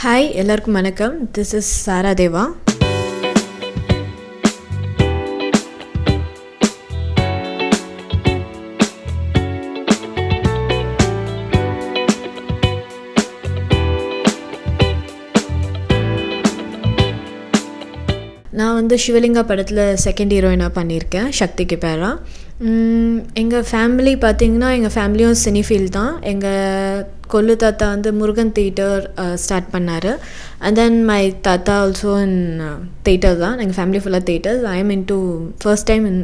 Hi எல்லாருக்கும் வணக்கம். This is சாரா தேவா வந்து சிவலிங்கா படத்தில் செகண்ட் ஹீரோயினாக பண்ணியிருக்கேன் சக்திக்கு பேரா. எங்கள் ஃபேமிலி பார்த்தீங்கன்னா எங்கள் ஃபேமிலியும் சினிஃபீல் தான். எங்கள் கொல்லு தாத்தா வந்து முருகன் தேட்டர் ஸ்டார்ட் பண்ணார். அண்ட் தென் மை தாத்தா ஆல்சோ இன் தேட்டர் தான். எங்கள் ஃபேமிலி ஃபுல்லாக theatres I am in to first time in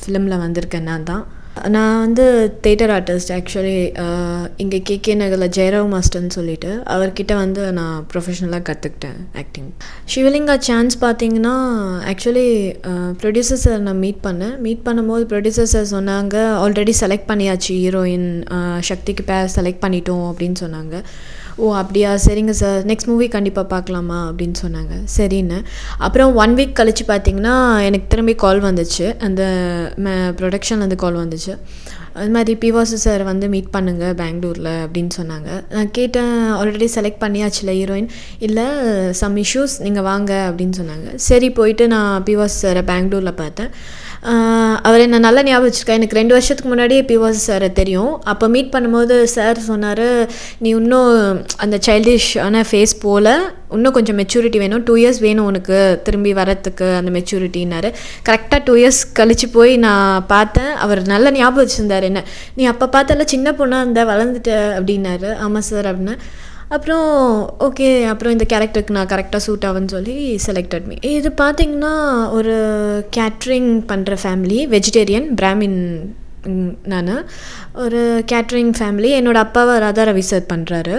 ஃபிலிமில் வந்திருக்கேன் நான் தான். நான் வந்து தேட்டர் ஆர்டிஸ்ட் ஆக்சுவலி இங்கே கேகே நகரில் ஜெயராவ் மாஸ்டர்னு சொல்லிட்டு அவர்கிட்ட வந்து நான் ப்ரொஃபஷ்னலாக கற்றுக்கிட்டேன் ஆக்டிங் சிவலிங்கா சான்ஸ் பார்த்தீங்கன்னா ஆக்சுவலி ப்ரொடியூசர் uh, சார் நான் மீட் பண்ணேன். மீட் பண்ணும்போது ப்ரொடியூசர் சார் சொன்னாங்க ஆல்ரெடி செலக்ட் பண்ணியாச்சு ஹீரோயின் uh, சக்திக்கு பேர் செலக்ட் பண்ணிட்டோம் அப்படின்னு சொன்னாங்க. ஓ அப்படியா? சரிங்க சார் நெக்ஸ்ட் மூவி கண்டிப்பாக பார்க்கலாமா? அப்படின்னு சொன்னாங்க. சரின்னு. அப்புறம் ஒன் வீக் கழித்து பார்த்தீங்கன்னா எனக்கு திரும்பி கால் வந்துச்சு. அந்த ப்ரொடக்ஷன்லேருந்து கால் வந்துச்சு. அது மாதிரி பிவாசு சார் வந்து மீட் பண்ணுங்கள் பெங்களூரில் அப்படின்னு சொன்னாங்க. நான் கேட்டேன் ஆல்ரெடி செலக்ட் பண்ணியாச்சுல ஹீரோயின் இல்லை சம் இஷ்யூஸ் நீங்கள் வாங்க அப்படின்னு சொன்னாங்க. சரி போயிட்டு நான் பிவாசு சாரை பெங்களூரில் பார்த்தேன். அவர் என்ன நல்ல ஞாபகம் வச்சுருக்கா எனக்கு ரெண்டு வருஷத்துக்கு முன்னாடியே பிவாஸ் சாரை தெரியும். அப்போ மீட் பண்ணும்போது சார் சொன்னார் நீ இன்னும் அந்த சைல்டிஷான ஃபேஸ் போல் இன்னும் கொஞ்சம் மெச்சூரிட்டி வேணும். டூ இயர்ஸ் வேணும் உனக்கு திரும்பி வரத்துக்கு அந்த மெச்சூரிட்டின்னாரு கரெக்டாக டூ இயர்ஸ் கழித்து போய் நான் பார்த்தேன். அவர் நல்ல ஞாபகம் வச்சுருந்தார். என்ன நீ அப்போ பார்த்தால சின்ன பொண்ணாக இருந்த வளர்ந்துட்ட அப்படின்னாரு. ஆமாம் சார் அப்படின்னு. அப்புறம் ஓகே அப்புறம் இந்த கேரக்டருக்கு நான் கரெக்டாக சூட் ஆகுன்னு சொல்லி செலக்டட் மீ இது பார்த்திங்கன்னா ஒரு கேட்ரிங் பண்ணுற ஃபேமிலி வெஜிடேரியன் பிராமின் நான். ஒரு கேட்ரிங் ஃபேமிலி என்னோடய அப்பாவை ராதா ரவி சார் பண்ணுறாரு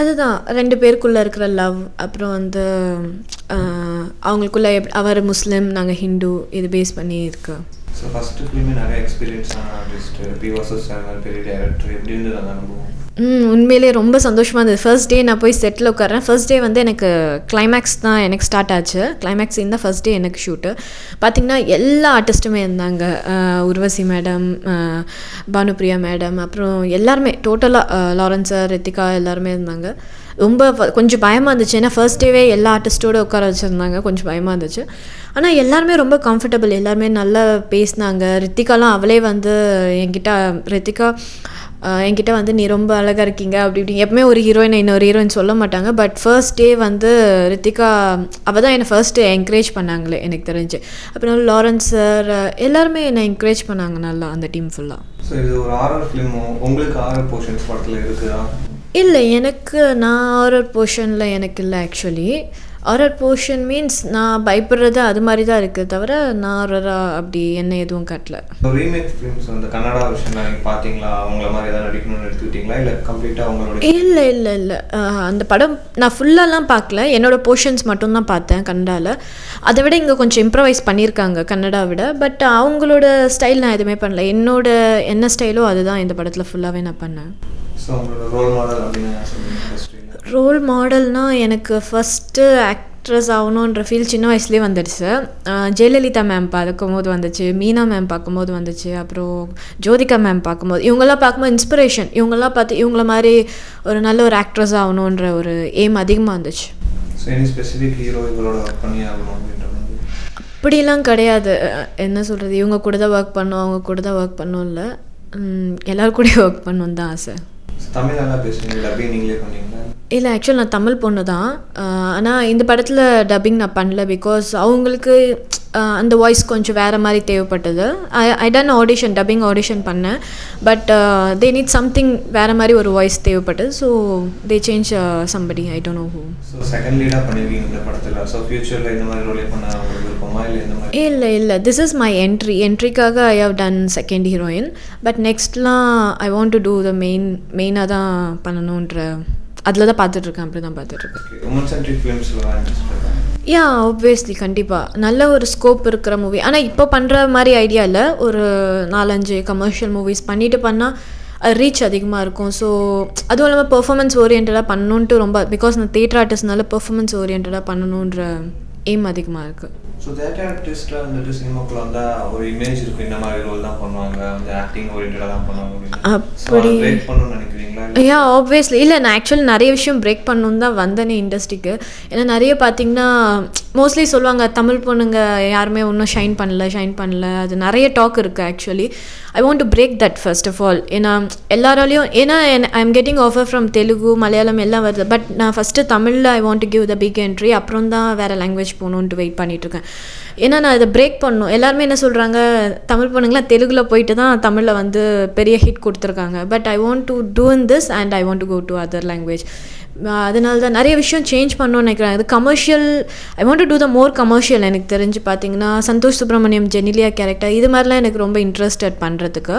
அதுதான். ரெண்டு பேருக்குள்ளே இருக்கிற லவ் அப்புறம் வந்து அவங்களுக்குள்ள எப் அவர் முஸ்லீம் நாங்கள் ஹிந்து இது பேஸ் பண்ணி இருக்கு. ஸோ ஃபஸ்ட்டு ஃபிலிமே நிறைய எக்ஸ்பீரியன்ஸான ஆர்டிஸ்ட் பி வாசஸ் சேனல் பெரிய டேரக்டர் எப்படி இருந்தது அந்த அனுபவம்? ம் உண்மையிலே ரொம்ப சந்தோஷமாக இருந்தது. ஃபர்ஸ்ட் டே நான் போய் செட்டில் உட்காறேன் ஃபர்ஸ்ட் டே வந்து எனக்கு கிளைமேக்ஸ் தான் எனக்கு ஸ்டார்ட் ஆச்சு. கிளைமேக்ஸ் இந்த ஃபர்ஸ்ட் டே எனக்கு ஷூட்டு பார்த்திங்கன்னா எல்லா ஆர்டிஸ்ட்டுமே இருந்தாங்க. உர்வசி மேடம் பானுப்ரியா மேடம் அப்புறம் எல்லாருமே டோட்டலாக லாரன்ஸ் சார் ரித்திகா எல்லாருமே இருந்தாங்க. ரொம்ப கொஞ்சம் பயமாக இருந்துச்சு. ஏன்னா ஃபர்ஸ்ட் டேவே எல்லா ஆர்டிஸ்ட்டோடு உட்கார வச்சுருந்தாங்க. கொஞ்சம் பயமாக இருந்துச்சு. ஆனால் எல்லாருமே ரொம்ப கம்ஃபர்டபுள் எல்லாருமே நல்லா பேசினாங்க. ரித்திகாலாம் அவளே வந்து என்கிட்ட ரித்திகா என்கிட்ட வந்து நீ ரொம்ப அழகாக இருக்கீங்க அப்படி இப்படி எப்பவுமே ஒரு ஹீரோயின் இன்னொரு ஹீரோயின் சொல்ல மாட்டாங்க. பட் ஃபர்ஸ்ட் டே வந்து ரித்திகா அவள் தான் என்னை ஃபர்ஸ்ட்டு என்கரேஜ் பண்ணாங்களே எனக்கு தெரிஞ்சு. அப்புறம் லாரன்ஸ் சார் எல்லாருமே என்னை என்கரேஜ் பண்ணாங்க நல்லா அந்த டீம் ஃபுல்லாக ஸோ இது ஒரு ஆரர் ஃபிலிமோ உங்களுக்கு ஆரர் போர்ஷன்ஸ் படத்தில் இருக்குதா? இல்லை எனக்கு நான் ஆரர் போர்ஷனில் எனக்கு இல்லை ஆக்சுவலி ஆரர் போர்ஷன் மீன்ஸ் நான் பயப்படுறது அது மாதிரி தான் இருக்குது தவிர நான் ஆரரா அப்படி என்ன எதுவும் காட்டல. ரீமேக் ஃபிலிம்ஸ் வந்து கன்னடா விஷயம் நீங்கள் பார்த்தீங்களா அவங்கள மாதிரி ஏதாவது நடிக்கணும்னு எடுத்துக்கிட்டீங்களா? இல்லை கம்ப்ளீட்டாக அவங்களோட இல்லை இல்லை இல்லை. அந்த படம் நான் ஃபுல்லாலாம் பார்க்கல என்னோட போர்ஷன்ஸ் மட்டும்தான் பார்த்தேன் கன்னடாவில் அதை விட இங்கே கொஞ்சம் இம்ப்ரவைஸ் பண்ணியிருக்காங்க கன்னடா விட. பட் அவங்களோட ஸ்டைல் நான் எதுவுமே பண்ணல. என்னோட என்ன ஸ்டைலோ அதுதான் இந்த படத்தில் ஃபுல்லாகவே நான் பண்ணேன். ஸோ உங்களோட ரோல் மாடல் அப்படின்னு ரோல் மாடல்னால் எனக்கு ஃபஸ்ட்டு ஆக்ட்ரஸ் ஆகணுன்ற ஃபீல் சின்ன வயசுலேயே வந்துடுச்சு. ஜெயலலிதா மேம் பார்க்கும்போது வந்துச்சு மீனா மேம் பார்க்கும்போது வந்துச்சு அப்புறம் ஜோதிகா மேம் பார்க்கும்போது இவங்கெல்லாம் பார்க்கும்போது இன்ஸ்பிரேஷன் இவங்கெல்லாம் பார்த்து இவங்கள மாதிரி ஒரு நல்ல ஒரு ஆக்ட்ரஸ் ஆகணுன்ற ஒரு எய்ம் அதிகமாக இருந்துச்சு மாதிரி? அப்படிலாம் கிடையாது. என்ன சொல்கிறது இவங்க கூட தான் ஒர்க் பண்ணும் அவங்க கூட தான் ஒர்க் பண்ணும் இல்லை. எல்லோரும் கூட ஒர்க் பண்ணணும் தான் ஆசை. தமிழ் நல்லா டப்பிங் நீங்களே பண்ணீங்களா? இல்லை ஆக்சுவல் நான் தமிழ் பொண்ணு தான். ஆனால் இந்த படத்தில் டப்பிங் நான் பண்ணல பிகாஸ் அவங்களுக்கு அந்த வாய்ஸ் கொஞ்சம் வேறு மாதிரி தேவைப்பட்டது. I I done audition dubbing audition பண்ணேன். பட் தே நீட் சம்திங் வேறு மாதிரி ஒரு வாய்ஸ் தேவைப்பட்டது. So they change somebody I don't know who second லீடாக பண்ணியிருக்கீங்க இந்த படத்தில். ஸோ ஃபியூச்சரில் இந்த மாதிரி ரோலே பண்ண விருப்பமா இல்லை இந்த மாதிரி இல்லை இல்லை. This is my entry என்ட்ரிக்காக I have done second heroine but நெக்ஸ்ட்லாம் I want to do the main மெயினாக தான் பண்ணணுன்ற அதில் தான் பார்த்துட்ருக்கேன் அப்படி தான் பார்த்துட்ருக்கேன் யா ஆப்வியஸ்லி கண்டிப்பாக நல்ல ஒரு ஸ்கோப் இருக்கிற மூவி ஆனால் இப்போ பண்ணுற மாதிரி ஐடியா இல்லை. ஒரு நாலஞ்சு கமர்ஷியல் மூவிஸ் பண்ணிட்டு பண்ணால் ரீச் அதிகமாக இருக்கும். ஸோ அதுவும் இல்லாமல் பெர்ஃபார்மன்ஸ் ஓரியன்டாக பண்ணணுன்ட்டு ரொம்ப பிகாஸ் நான் தேட்டர் ஆர்டிஸ்ட்னால பெர்ஃபார்மன்ஸ் ஓரியன்டாக பண்ணணுன்ற எய்ம் அதிகமாக இருக்குது ஸோ தேட்டர் ஆர்டிஸ்ட்டில் வந்துட்டு சினிமாக்குள்ள ஒரு இமேஜ் இருக்கும். இந்த மாதிரி ரோல் தான் பண்ணுவாங்க. வந்து ஆக்டிங் ஓரியன்டாக தான் பண்ணுவாங்க அப்படி- பிரேக் பண்ணணும்னு நினைக்கிறீங்களா? யா ஆப்வியஸ்லி இல்லை நான் ஆக்சுவலி நிறைய விஷயம் பிரேக் பண்ணணும் தான் வந்தேனே இண்டஸ்ட்ரிக்கு ஏன்னா நிறைய பார்த்தீங்கன்னா மோஸ்ட்லி சொல்லுவாங்க தமிழ் பொண்ணுங்க யாருமே ஒன்றும் ஷைன் பண்ணல ஷைன் பண்ணல. அது நிறைய டாக் இருக்குது actually I want to break that first of all ஏன்னா எல்லாராலையும் ஏன்னா I am getting offer from Telugu Malayalam எல்லாம் வருது. பட் நான் ஃபஸ்ட்டு தமிழில் I want to give the big entry அப்புறம் தான் வேறு லாங்குவேஜ் போகணுன்ட்டு வெயிட் பண்ணிகிட்ருக்கேன் ஏன்னா நான் இதை பிரேக் பண்ணணும். எல்லாருமே என்ன சொல்கிறாங்க தமிழ் பொண்ணுங்களாம் தெலுங்கில் போயிட்டு தான் தமிழில் வந்து பெரிய ஹிட் கொடுத்துருக்காங்க. But I want to do in this and I want to go to other language அதனால தான் நிறைய விஷயம் சேஞ்ச் பண்ணணும்னு நினைக்கிறேன் அது commercial I want to do the more commercial எனக்கு தெரிஞ்சு பார்த்தீங்கன்னா சந்தோஷ் சுப்ரமணியம் ஜெனிலியா கேரக்டர் இது மாதிரிலாம் எனக்கு ரொம்ப இன்ட்ரெஸ்டட் பண்ணுறதுக்கு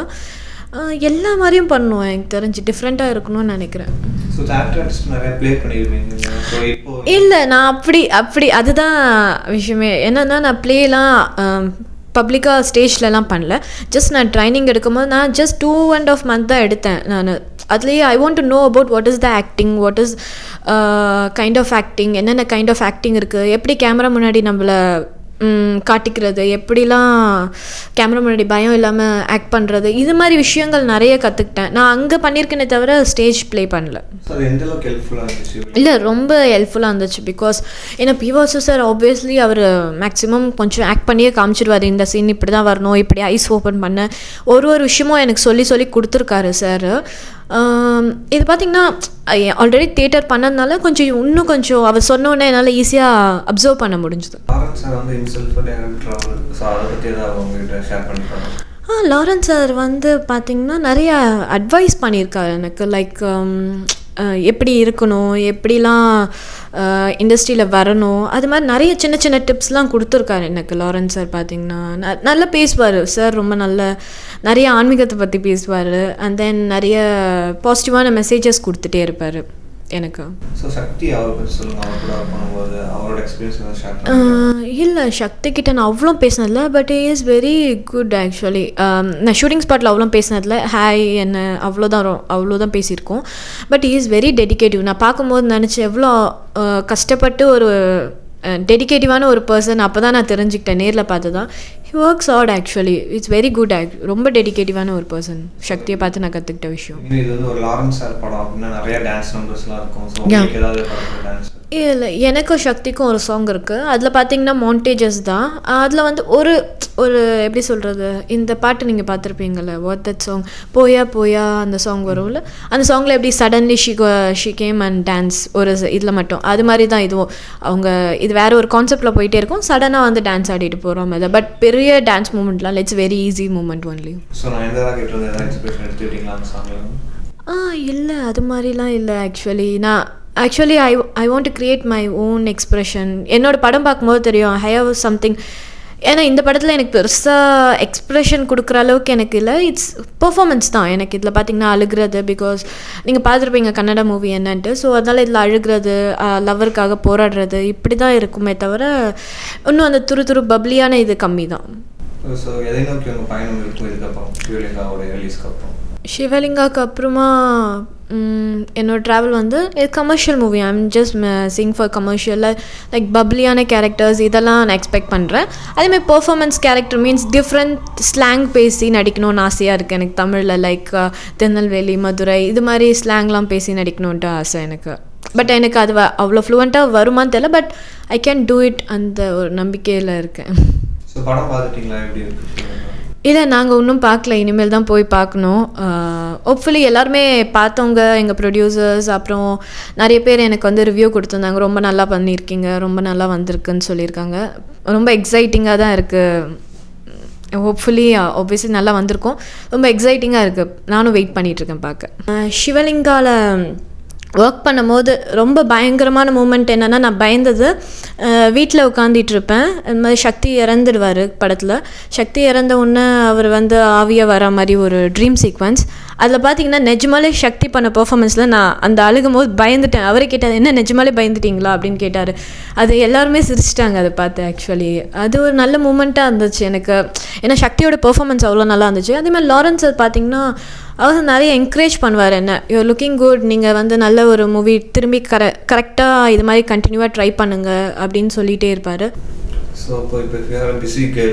எல்லா மாதிரியும் பண்ணணும் எனக்கு தெரிஞ்சு டிஃப்ரெண்ட்டாக இருக்கணும்னு நினைக்கிறேன். இல்லை நான் அப்படி அப்படி அதுதான் விஷயமே. என்னன்னா நான் ப்ளேலாம் பப்ளிக்காக ஸ்டேஜ்லலாம் பண்ணல. ஜஸ்ட் நான் ட்ரைனிங் எடுக்கும்போது நான் just two and half month தான் எடுத்தேன் நான். அதுலேயே I want to know about what is the acting what is kind of acting என்னென்ன கைண்ட் ஆஃப் ஆக்டிங் இருக்குது எப்படி கேமரா முன்னாடி நம்மளை காட்டிக்கிறது. எப்படிலாம் கேமரா முன்னாடி பயம் இல்லாமல் ஆக்ட் பண்ணுறது இது மாதிரி விஷயங்கள் நிறைய கற்றுக்கிட்டேன் நான் அங்கே பண்ணியிருக்கேனே தவிர ஸ்டேஜ் ப்ளே பண்ணல. இல்லை ரொம்ப ஹெல்ப்ஃபுல்லாக இருந்துச்சு. பிகாஸ் ஏன்னா பிவாசு சார் ஆப்வியஸ்லி அவர் மேக்ஸிமம் கொஞ்சம் ஆக்ட் பண்ணியே காமிச்சிடுவார் இந்த சீன் இப்படி தான் வரணும் இப்படி ஐஸ் ஓப்பன் பண்ண. ஒரு ஒரு விஷயமும் எனக்கு சொல்லி சொல்லி கொடுத்துருக்காரு சார் இது பார்த்திங்கன்னா ஆல்ரெடி தேட்டர் பண்ணதுனால கொஞ்சம் இன்னும் கொஞ்சம் அவர் சொன்னோன்னே என்னால் ஈஸியாக அப்சர்வ் பண்ண முடிஞ்சுது. ஆ லாரன்ஸ் சார் வந்து பார்த்திங்கன்னா நிறைய அட்வைஸ் பண்ணியிருக்காரு எனக்கு. லைக் எப்படி இருக்கணும் எப்படிலாம் இண்டஸ்ட்ரியில் வரணும் அது மாதிரி நிறைய சின்ன சின்ன டிப்ஸ்லாம் கொடுத்துருக்காரு எனக்கு லாரன்ஸ் சார் பார்த்திங்கன்னா ந- நல்லா பேசுவார். சார் ரொம்ப நல்ல நிறைய ஆன்மீகத்தை பற்றி பேசுவார். அண்ட் தென் நிறைய பாசிட்டிவான மெசேஜஸ் கொடுத்துட்டே இருப்பார். எனக்கு. ஸோ சக்தி அவரை பற்றி சொல்லுங்கள் அவர் கூட பண்ணும்போது அவரோட எக்ஸ்பீரியன்ஸ் ஏதாவது ஷேர் பண்ணுங்க. இல்லை சக்தி கிட்ட நான் அவ்வளோ பேசினதில்ல but is very good actually நான் ஷூட்டிங் ஸ்பாட்டில் அவ்வளோ பேசினதில்ல. ஹாய் என்ன அவ்வளோதான் அவ்வளோதான் பேசியிருக்கோம். பட் இஸ் வெரி டெடிகேட்டிவ் நான் பார்க்கும்போது நினச்சேன் எவ்வளோ கஷ்டப்பட்டு ஒரு டெடிகேட்டிவான ஒரு பர்சன் அப்போ தான் நான் தெரிஞ்சுக்கிட்டேன் நேரில் பார்த்து தான் he works at actually it's very good act ரொம்ப டெடிகேட்டிவான ஒரு பர்சன் சக்தியை பார்த்து நான் கற்றுக்கிட்ட விஷயம். இது ஒரு லாரன்ஸ் சார் படம் அப்படின்னா நிறைய டான்ஸ் நம்பர்ஸ்லாம் இருக்கும். இல்லை எனக்கும் சக்திக்கும் ஒரு சாங் இருக்குது அதில் பார்த்தீங்கன்னா மாண்டேஜஸ் தான். அதில் வந்து ஒரு ஒரு எப்படி சொல்கிறது இந்த பாட்டு நீங்கள் பார்த்துருப்பீங்கள்ல வாட் தட் சாங் போயா போயா அந்த சாங் வரும்ல. அந்த சாங்கில் எப்படி suddenly she she came and dance ஒரு இதில் மட்டும். அது மாதிரி தான் இதுவும். அவங்க இது வேற ஒரு கான்செப்டில் போயிட்டே இருக்கும். சடனாக வந்து டான்ஸ் ஆடிட்டு போகிறோம் அதை பட் பெரிய dance மூமெண்ட்லாம் it's very easy moment only ஆ இல்லை. அது மாதிரிலாம் இல்லை ஆக்சுவலி நான் actually I I want to create my own expression என்னோட படம் பார்க்கும்போது தெரியும் ஐ ஹவ் சம்திங் ஏன்னா இந்த படத்தில் எனக்கு பெருசாக எக்ஸ்ப்ரெஷன் கொடுக்குற அளவுக்கு எனக்கு இல்லை. இட்ஸ் பர்ஃபாமன்ஸ் தான். எனக்கு இதில் பார்த்திங்கன்னா அழுகிறது பிகாஸ் நீங்கள் பார்த்துருப்பீங்க கன்னட மூவி என்னன்ட்டு. ஸோ அதனால் இதில் அழுகிறது லவருக்காக போராடுறது இப்படி தான் இருக்குமே தவிர இன்னும் அந்த துரு துரு பப்ளியான இது கம்மி தான் ஸோ எதை நோக்கி உங்கள் பயணம் இருக்கும்? இதுக்கப்புறம் ரிலீஸ்க்கு அப்புறம். சிவலிங்காக்கு அப்புறமா என்னோடய என்னோட ட்ராவல் வந்து இது commercial movie I'm just sing for கமர்ஷியலில் like பப்ளியான கேரக்டர்ஸ் இதெல்லாம் நான் எக்ஸ்பெக்ட் பண்ணுறேன் அதேமாதிரி performance character means different slang பேசி நடிக்கணும்னு ஆசையாக இருக்குது எனக்கு தமிழில் லைக் uh, திருநெல்வேலி மதுரை இது மாதிரி ஸ்லாங்லாம் பேசி நடிக்கணுன்ட்டு ஆசை எனக்கு. பட் எனக்கு அது அவ்வளோ ஃப்ளூவெண்ட்டாக வருமான்னு தெரியல but I can do it அந்த ஒரு நம்பிக்கையில் இருக்கேன். இல்லை நாங்கள் இன்னும் பார்க்கல. இனிமேல் தான் போய் பார்க்கணும். ஹோப்ஃபுல்லி எல்லாருமே பார்த்தவங்க எங்கள் ப்ரொடியூசர்ஸ் அப்புறம் நிறைய பேர் எனக்கு வந்து ரிவ்யூ கொடுத்துருந்தாங்க. ரொம்ப நல்லா பண்ணியிருக்கீங்க ரொம்ப நல்லா வந்திருக்குன்னு சொல்லியிருக்காங்க. ரொம்ப எக்ஸைட்டிங்காக தான் இருக்குது ஹோப்ஃபுல்லி ஆப்வியஸ்லி நல்லா வந்திருக்கும். ரொம்ப எக்ஸைட்டிங்காக இருக்குது நானும் வெயிட் பண்ணிகிட்ருக்கேன் பார்க்க. ஷிவலிங்காவில் ஒர்க் பண்ணும்போது ரொம்ப பயங்கரமான மூமெண்ட் என்னென்னா நான் பயந்தது வீட்டில் உட்காந்துட்டு இருப்பேன் இந்த மாதிரி சக்தி இறந்துடுவார் படத்தில். சக்தி இறந்த உடனே அவர் வந்து ஆவியாக வர மாதிரி ஒரு ட்ரீம் சீக்வன்ஸ் அதில் பார்த்தீங்கன்னா நிஜமாலே சக்தி பண்ண பெர்ஃபார்மன்ஸில் நான் அந்த அழுகும் போது பயந்துட்டேன். அவரே கேட்டார் என்ன நிஜமாலே பயந்துட்டீங்களா? அப்படின்னு கேட்டார். அது எல்லாருமே சிரிச்சிட்டாங்க அதை பார்த்து ஆக்சுவலி அது ஒரு நல்ல மூமெண்ட்டாக இருந்துச்சு எனக்கு. ஏன்னா சக்தியோட பெர்ஃபார்மன்ஸ் அவ்வளோ நல்லா இருந்துச்சு. அதேமாதிரி லாரன்ஸ் அது பார்த்தீங்கன்னா அவர் நிறைய என்கரேஜ் பண்ணுவார் என்ன யூஆர் லுக்கிங் குட் நீங்கள் வந்து நல்ல ஒரு மூவி திரும்பி கர கரெக்டாக இது மாதிரி கண்டினியூவாக ட்ரை பண்ணுங்க அப்படின்னு சொல்லிகிட்டே இருப்பார். ஸோ இப்போ இப்போ ஃபியர் பிஸி கே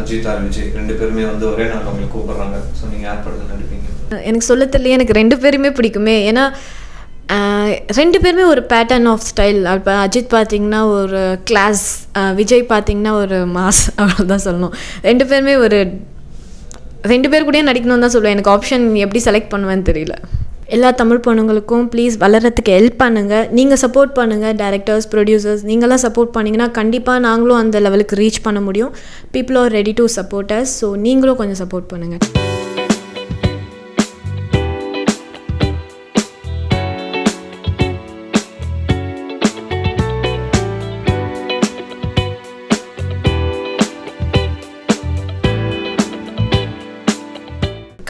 அஜித் ஆர் விஜய் ரெண்டு பேருமே வந்து ஒரே நாள் அவங்களை கூப்பிட்றாங்க. ஸோ நீங்கள் யார் படத்தில் நடிப்பீங்க? எனக்கு சொல்ல தெரியல எனக்கு ரெண்டு பேருமே பிடிக்குமே. ஏன்னா ரெண்டு பேருமே ஒரு பேட்டர்ன் ஆஃப் ஸ்டைல் இப்போ அஜித் பார்த்தீங்கன்னா ஒரு கிளாஸ் விஜய் பார்த்தீங்கன்னா ஒரு மாஸ் அவ்வளோதான் சொல்லணும். ரெண்டு பேருமே ஒரு ரெண்டு பேர் கூடயே நடிக்கணும்னு தான் சொல்லுவேன். எனக்கு ஆப்ஷன் எப்படி செலக்ட் பண்ணுவேன்னு தெரியல. எல்லா தமிழ் பொண்ணுங்களுக்கும் ப்ளீஸ் வளர்கிறதுக்கு ஹெல்ப் பண்ணுங்கள் நீங்கள் சப்போர்ட் பண்ணுங்கள் டேரக்டர்ஸ் ப்ரொடியூசர்ஸ் நீங்களாம் சப்போர்ட் பண்ணிங்கன்னா கண்டிப்பாக நாங்களும் அந்த லெவலுக்கு ரீச் பண்ண முடியும். People are ready to support us so நீங்களும் கொஞ்சம் சப்போர்ட் பண்ணுங்கள்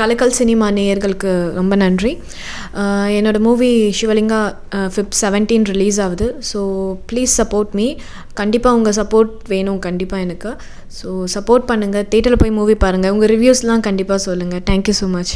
கலக்கல் சினிமா நேயர்களுக்கு ரொம்ப நன்றி. என்னோடய movie Sivalinga Feb seventeen release ஆகுது. ஸோ ப்ளீஸ் சப்போர்ட் மீ கண்டிப்பாக உங்கள் சப்போர்ட் வேணும் கண்டிப்பாக எனக்கு. ஸோ சப்போர்ட் பண்ணுங்கள் தேட்டரில் போய் மூவி பாருங்கள் உங்கள் ரிவ்யூஸ்லாம் கண்டிப்பாக சொல்லுங்கள் தேங்க்யூ ஸோ மச்